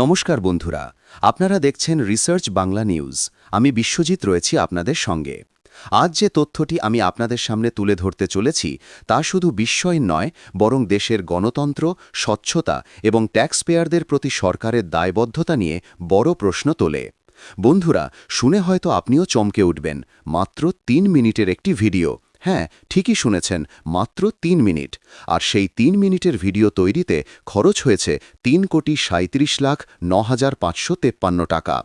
নমস্কার বন্ধুরা, আপনারা দেখছেন রিসার্চ বাংলা নিউজ আমি বিশ্বজিৎ রয়েছি আপনাদের সঙ্গে। আজ যে তথ্যটি আমি আপনাদের সামনে তুলে ধরতে চলেছি, তা শুধু বিস্ময় নয়, বরং দেশের গণতন্ত্র, স্বচ্ছতা এবং ট্যাক্স পেয়ারদের প্রতি সরকারের দায়বদ্ধতা নিয়ে বড় প্রশ্ন তোলে। বন্ধুরা, শুনে হয়তো আপনিও চমকে উঠবেন, মাত্র তিন মিনিটের একটি ভিডিও। হ্যাঁ ঠিকই শুনেছেন, মাত্র তিন মিনিট। আর সেই তিন মিনিটের ভিডিও তৈরিতে খরচ হয়েছে তিন কোটি সাঁত্রিশ লাখ ন হাজার পাঁচশো তেপ্পান্ন টাকা।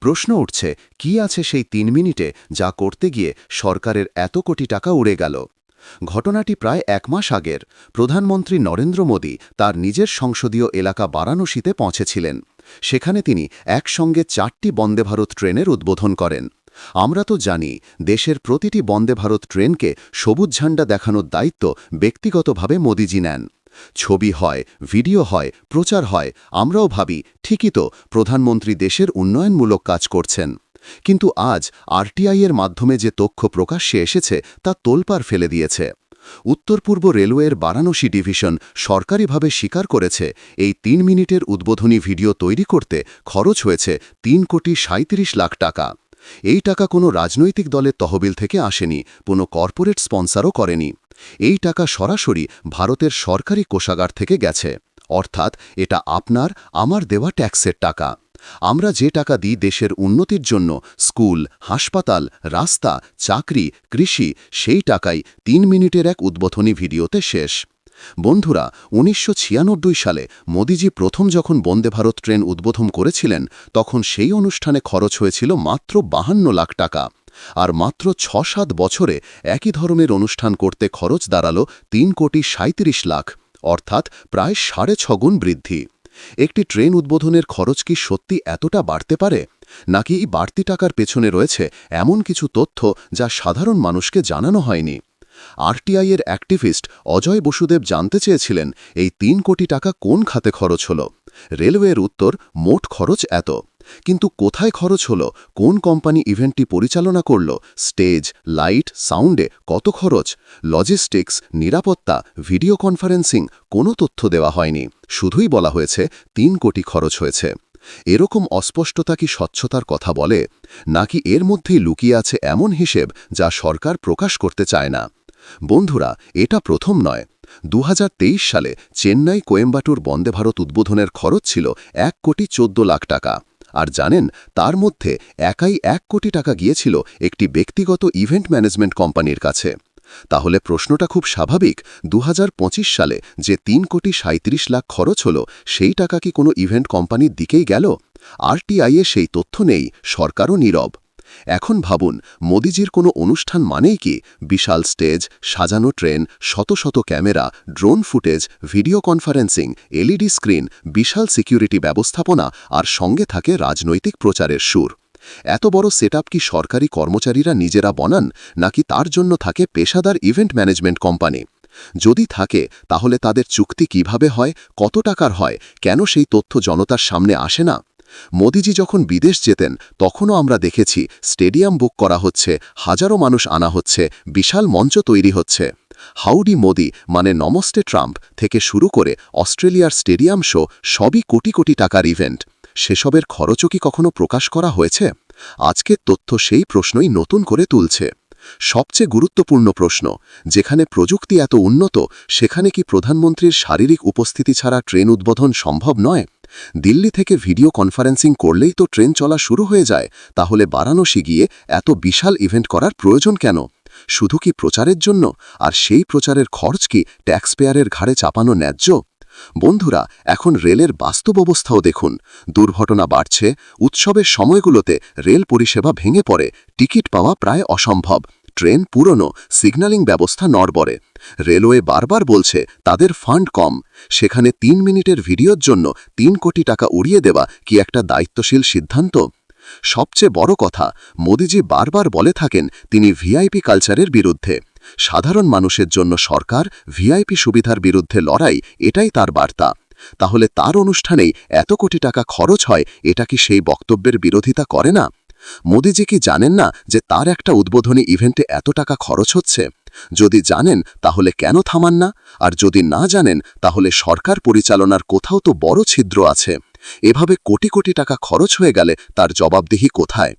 প্রশ্ন উঠছে, কি আছে সেই তিন মিনিটে যা করতে গিয়ে সরকারের এত কোটি টাকা উড়ে গেল? ঘটনাটি প্রায় এক মাস আগের। প্রধানমন্ত্রী নরেন্দ্র মোদী তার নিজের সংসদীয় এলাকা বারাণসীতে পৌঁছেছিলেন। সেখানে তিনি একসঙ্গে চারটি বন্দে ভারত ট্রেনের উদ্বোধন করেন। আমরা তো জানি দেশের প্রতিটি বন্দে ভারত ট্রেনকে সবুজ ঝান্ডা দেখানোর দায়িত্ব ব্যক্তিগতভাবে মোদিজি নেন। ছবি হয়, ভিডিও হয়, প্রচার হয়, আমরাও ভাবি ঠিকই তো প্রধানমন্ত্রী দেশের উন্নয়নমূলক কাজ করছেন। কিন্তু আজ আরটিআইয়ের মাধ্যমে যে তথ্য প্রকাশ্যে এসেছে তা তোলপার ফেলে দিয়েছে। উত্তর পূর্ব রেলওয়ের বারাণসী ডিভিশন সরকারিভাবে স্বীকার করেছে এই তিন মিনিটের উদ্বোধনী ভিডিও তৈরি করতে খরচ হয়েছে তিন কোটি সাঁত্রিশ লাখ টাকা। এই টাকা কোনো রাজনৈতিক দলের তহবিল থেকে আসেনি, কোনো কর্পোরেট স্পন্সারও করেনি। এই টাকা সরাসরি ভারতের সরকারি কোষাগার থেকে গেছে। অর্থাৎ এটা আপনার, আমার দেওয়া ট্যাক্সের টাকা। আমরা যে টাকা দিই দেশের উন্নতির জন্য, স্কুল, হাসপাতাল, রাস্তা, চাকরি, কৃষি, সেই টাকাই তিন মিনিটের এক উদ্বোধনী ভিডিওতে শেষ। বন্ধুরা, উনিশশো ছিয়ানব্বই সালে মোদিজি প্রথম যখন বন্দে ভারত ট্রেন উদ্বোধন করেছিলেন, তখন সেই অনুষ্ঠানে খরচ হয়েছিল মাত্র বাহান্ন লাখ টাকা। আর মাত্র ছ সাত বছরে একই ধরনের অনুষ্ঠান করতে খরচ দাঁড়াল তিন কোটি সাঁত্রিশ লাখ, অর্থাৎ প্রায় সাড়ে ছগুণ বৃদ্ধি। একটি ট্রেন উদ্বোধনের খরচ কি সত্যি এতটা বাড়তে পারে? নাকি এই বাড়তি টাকার পেছনে রয়েছে এমন কিছু তথ্য যা সাধারণ মানুষকে জানানো হয়নি? আরটিআই এর অ্যাক্টিভিস্ট অজয় বসুদেব জানতে চেয়েছিলেন, এই তিন কোটি টাকা কোন খাতে খরচ হল? রেলওয়ের উত্তর, মোট খরচ এত। কিন্তু কোথায় খরচ হল? কোন কোম্পানি ইভেন্টটি পরিচালনা করল? স্টেজ, লাইট, সাউন্ডে কত খরচ? লজিস্টিক্স, নিরাপত্তা, ভিডিও কনফারেন্সিং, কোনো তথ্য দেওয়া হয়নি। শুধুই বলা হয়েছে, তিন কোটি খরচ হয়েছে। এরকম অস্পষ্টতা কি স্বচ্ছতার কথা বলে? নাকি এর মধ্যেই লুকিয়ে আছে এমন হিসেব যা সরকার প্রকাশ করতে চায় না? বন্ধুরা, এটা প্রথম নয়। দু সালে চেন্নাই কোয়েম্বাটুর বন্দে ভারত উদ্বোধনের খরচ ছিল এক কোটি চোদ্দ লাখ টাকা। আর জানেন, তার মধ্যে একাই এক কোটি টাকা গিয়েছিল একটি ব্যক্তিগত ইভেন্ট ম্যানেজমেন্ট কোম্পানির কাছে। তাহলে প্রশ্নটা খুব স্বাভাবিক দু হাজার পঁচিশ সালে যে তিন কোটি সাঁত্রিশ লাখ খরচ হল, সেই টাকা কি কোনো ইভেন্ট কোম্পানির দিকেই গেল? আরটিআইয়ে সেই তথ্য নেই, সরকারও নীরব। এখন ভাবুন, মোদিজির কোনো অনুষ্ঠান মানেই কি? বিশাল স্টেজ, সাজানো ট্রেন, শত শত camera, drone footage, video conferencing, LED screen, বিশাল সিকিউরিটি ব্যবস্থাপনা, আর সঙ্গে থাকে রাজনৈতিক প্রচারের সুর। এত বড় সেট কি সরকারি কর্মচারীরা নিজেরা বনান, নাকি তার জন্য থাকে পেশাদার ইভেন্ট ম্যানেজমেন্ট কোম্পানি? যদি থাকে, তাহলে তাদের চুক্তি কীভাবে হয়, কত টাকার হয়, কেন সেই তথ্য জনতার সামনে আসে না? মোদিজি যখন বিদেশ যেতেন, তখনও আমরা দেখেছি স্টেডিয়াম বুক করা হচ্ছে, হাজারো মানুষ আনা হচ্ছে, বিশাল মঞ্চ তৈরি হচ্ছে। হাউডি মোদি মানে নমস্তে ট্রাম্প থেকে শুরু করে অস্ট্রেলিয়ার স্টেডিয়াম শো সবই কোটি কোটি টাকার ইভেন্ট। সেসবের খরচও কি কখনো প্রকাশ করা হয়েছে? আজকের তথ্য সেই প্রশ্নই নতুন করে তুলছে। সবচেয়ে গুরুত্বপূর্ণ প্রশ্ন, যেখানে প্রযুক্তি এত উন্নত, সেখানে কি প্রধানমন্ত্রীর শারীরিক উপস্থিতি ছাড়া ট্রেন উদ্বোধন সম্ভব নয়? দিল্লি থেকে ভিডিও কনফারেন্সিং করলেই তো ট্রেন চলা শুরু হয়ে যায়, তাহলে বারাণসী গিয়ে এত বিশাল ইভেন্ট করার প্রয়োজন কেন? শুধু কি প্রচারের জন্য? আর সেই প্রচারের খরচ কি ট্যাক্স পেয়ারের ঘাড়ে চাপানো ন্যায্য? বন্ধুরা, এখন রেলের বাস্তব অবস্থাও দেখুন। দুর্ঘটনা বাড়ছে, উৎসবের সময়গুলোতে রেল পরিষেবা ভেঙে পড়ে, টিকিট পাওয়া প্রায় অসম্ভব। ট্রেন পুরনো, সিগন্যালিং ব্যবস্থা নড়বড়ে। রেলওয়ে বারবার বলছে, তাদের ফান্ড কম। সেখানে তিন মিনিটের ভিডিওর জন্য তিন কোটি টাকা উড়িয়ে দেওয়া কি একটা দায়িত্বশীল সিদ্ধান্ত? সবচেয়ে বড় কথা, মোদিজি বারবার বলে থাকেন, তিনি ভিআইপি কালচারের বিরুদ্ধে। সাধারণ মানুষের জন্য সরকার ভিআইপি সুবিধার বিরুদ্ধে লড়াই, এটাই তার বার্তা। তাহলে তার অনুষ্ঠানেই এত কোটি টাকা খরচ হয়, এটা কি সেই বক্তব্যের বিরোধিতা করে না? মোদিজি কি জানেন না যে তার একটা উদ্বোধনী ইভেন্টে এত টাকা খরচ হচ্ছে? যদি জানেন, তাহলে কেন থামান না? আর যদি না জানেন, তাহলে সরকার পরিচালনার কোথাও তো বড় ছিদ্র আছে। এভাবে কোটি কোটি টাকা খরচ হয়ে গেলে তার জবাবদিহি কোথায়?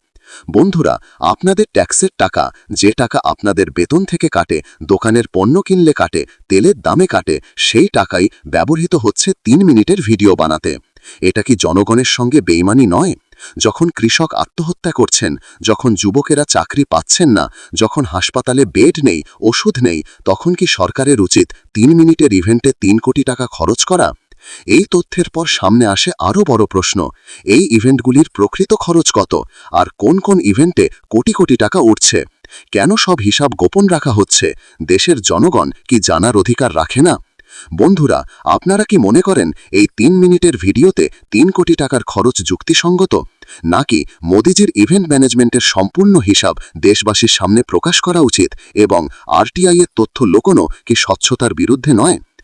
বন্ধুরা, আপনাদের ট্যাক্সের টাকা, যে টাকা আপনাদের বেতন থেকে কাটে, দোকানের পণ্য কিনলে কাটে, তেলের দামে কাটে, সেই টাকাই ব্যবহৃত হচ্ছে তিন মিনিটের ভিডিও বানাতে। এটা কি জনগণের সঙ্গে বেইমানি নয়? যখন কৃষক আত্মহত্যা করছেন, যখন যুবকেরা চাকরি পাচ্ছেন না, যখন হাসপাতালে বেড নেই, ওষুধ নেই, তখন কি সরকারের উচিত তিন মিনিটের ইভেন্টে তিন কোটি টাকা খরচ করা? এই তথ্যের পর সামনে আসে আরও বড় প্রশ্ন, এই ইভেন্টগুলির প্রকৃত খরচ কত? আর কোন কোন ইভেন্টে কোটি কোটি টাকা উঠছে? কেন সব হিসাব গোপন রাখা হচ্ছে? দেশের জনগণ কি জানার অধিকার রাখে না? বন্ধুরা, আপনারা কি মনে করেন এই তিন মিনিটের ভিডিওতে তিন কোটি টাকার খরচ যুক্তিসঙ্গত? নাকি মোদিজির ইভেন্ট ম্যানেজমেন্টের সম্পূর্ণ হিসাব দেশবাসীর সামনে প্রকাশ করা উচিত এবং আরটিআইয়ের তথ্য লোকনো কি স্বচ্ছতার বিরুদ্ধে নয়?